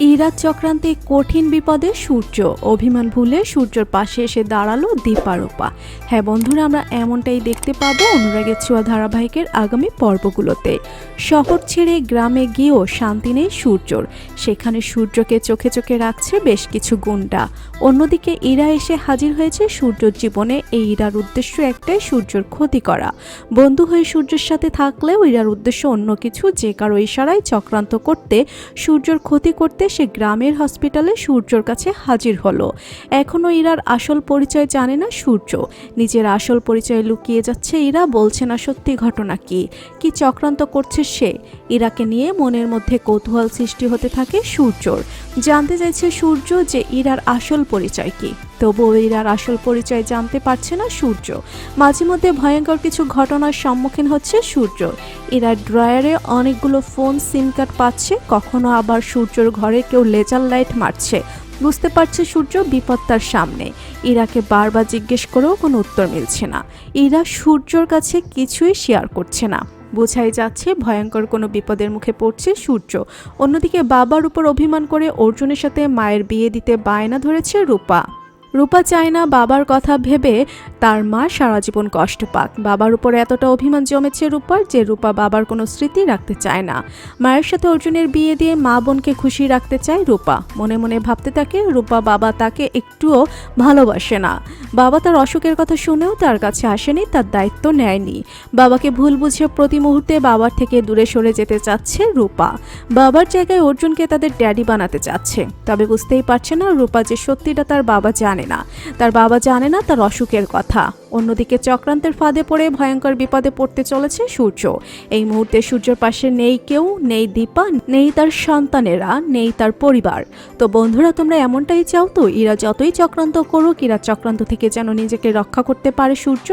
ইরাত চক্রান্তে কঠিন বিপদে সূর্য। অভিমান ভুলে সূর্যর পাশে এসে দাঁড়াল দীপারোপা। হ্যাঁ বন্ধুরা, আমরা এমনটাই দেখতে পাবো অনুরাগের ছোঁয়া ধারাবাহিকের আগামী পর্বগুলোতে। শহর ছেড়ে গ্রামে গিয়েও শান্তি নেই সূর্যর। সেখানে সূর্যকে চোখে চোখে রাখছে বেশ কিছু গুন্ডা। অন্যদিকে ইরা এসে হাজির হয়েছে সূর্যর জীবনে। এই ইরার উদ্দেশ্য একটাই সূর্যর ক্ষতি করা। বন্ধু হয়ে সূর্যের সাথে থাকলেও ইরার উদ্দেশ্য অন্য কিছু। যে কারও ইশারায় চক্রান্ত করতে সূর্যর ক্ষতি করতে সে গ্রামের হসপিটালে সূর্যর কাছে হাজির হলো। এখনও ইরার আসল পরিচয় জানে না সূর্য। নিজের আসল পরিচয় লুকিয়ে যাচ্ছে ইরা, বলছে না সত্যি ঘটনা কি? কি চক্রান্ত করছে সে? ইরাকে নিয়ে মনের মধ্যে কৌতূহল সৃষ্টি হতে থাকে সূর্যর। জানতে চাইছে সূর্য যে ইরার আসল পরিচয় কি। তবুও ইরার আসল পরিচয় জানতে পারছে না সূর্য। মাঝে মধ্যে ভয়ঙ্কর কিছু ঘটনার সম্মুখীন হচ্ছে সূর্য। এরা ড্রয়ারে অনেকগুলো ফোন, সিম কার্ড পাচ্ছে, কখনো আবার সূর্যর ঘরে কেউ লেজার লাইট মারছে। বুঝতে পারছে সূর্য বিপদ তার সামনে। ইরাকে বারবার জিজ্ঞেস করেও কোনো উত্তর মিলছে না। ইরা সূর্যর কাছে কিছুই শেয়ার করছে না। বোঝাই যাচ্ছে ভয়ঙ্কর কোনো বিপদের মুখে পড়ছে সূর্য। অন্যদিকে বাবার উপর অভিমান করে অর্জুনের সাথে মায়ের বিয়ে দিতে বায়না ধরেছে রূপা। রূপা চায় না বাবার কথা ভেবে তার মা সারা জীবন কষ্ট পাক। বাবার উপর এতটা অভিমান জমেছে রূপার যে রূপা বাবার কোনো স্মৃতি রাখতে চায় না। মায়ের সাথে অর্জুনের বিয়ে দিয়ে মা বোনকে খুশি রাখতে চায় রূপা। মনে মনে ভাবতে থাকে, রূপা বাবা তাকে একটুও ভালোবাসে না। বাবা তার অসুখের কথা শুনেও তার কাছে আসেনি, তার দায়িত্ব নেয়নি। বাবাকে ভুল বুঝে প্রতি মুহূর্তে বাবার থেকে দূরে সরে যেতে চাচ্ছে রূপা। বাবার জায়গায় অর্জুনকে তাদের ড্যাডি বানাতে চাচ্ছে। তবে বুঝতেই পারছে না রূপা যে সত্যিটা তার বাবা জানে না। তার বাবা জানে না তার অসুখের কথা। অন্যদিকে চক্রান্তের ফাঁদে পড়ে ভয়ঙ্কর বিপদে পড়তে চলেছে সূর্য। এই মুহূর্তে সূর্যের পাশে নেই কেউ, নেই দীপা, নেই তার সন্তানেরা, নেই তার পরিবার। তো বন্ধুরা, তোমরা এমনটাই চাও তো? ইরা যতই চক্রান্ত করুক, ইরা চক্রান্ত থেকে যেন নিজেকে রক্ষা করতে পারে সূর্য।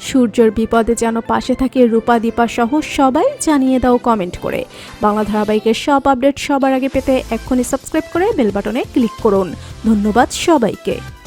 সূর্যর বিপদে যেন পাশে থাকে রূপা, দীপা সহ সবাই, জানিয়ে দাও কমেন্ট করে। বাংলা ধারাবাহিকের সব আপডেট সবার আগে পেতে এক্ষুনি সাবস্ক্রাইব করে বেল বাটনে ক্লিক করুন। ধন্যবাদ সবাইকে।